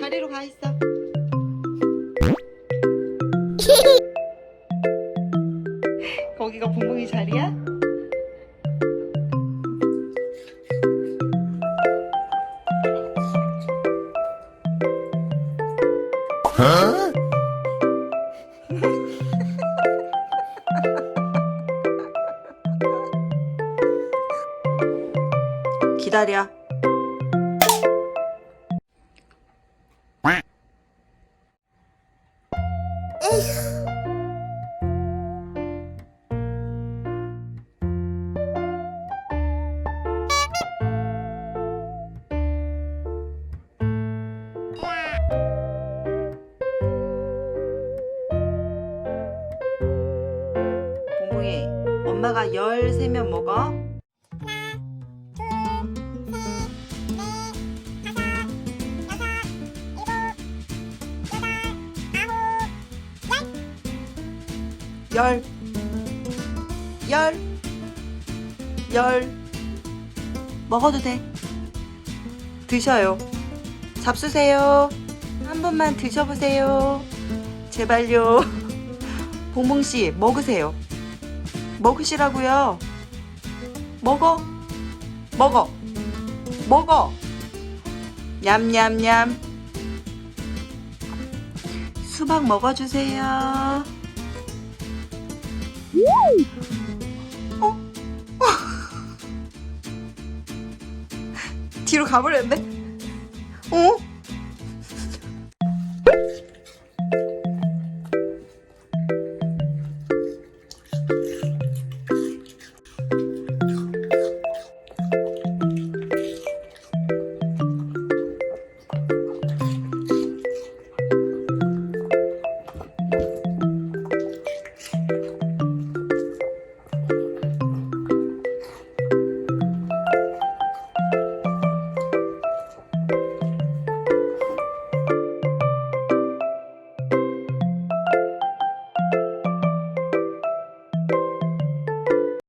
자리로 가 있어. 거기가 봉봉이 자리야? 기다려. 엄마가 13면 먹어? 열, 열, 열. 먹어도 돼. 드셔요. 잡수세요. 한 번만 드셔보세요. 제발요. 봉봉씨, 먹으세요. 먹으시라고요. 먹어. 먹어. 먹어. 냠냠냠. 수박 먹어주세요. 뒤로 가버렸네? 어?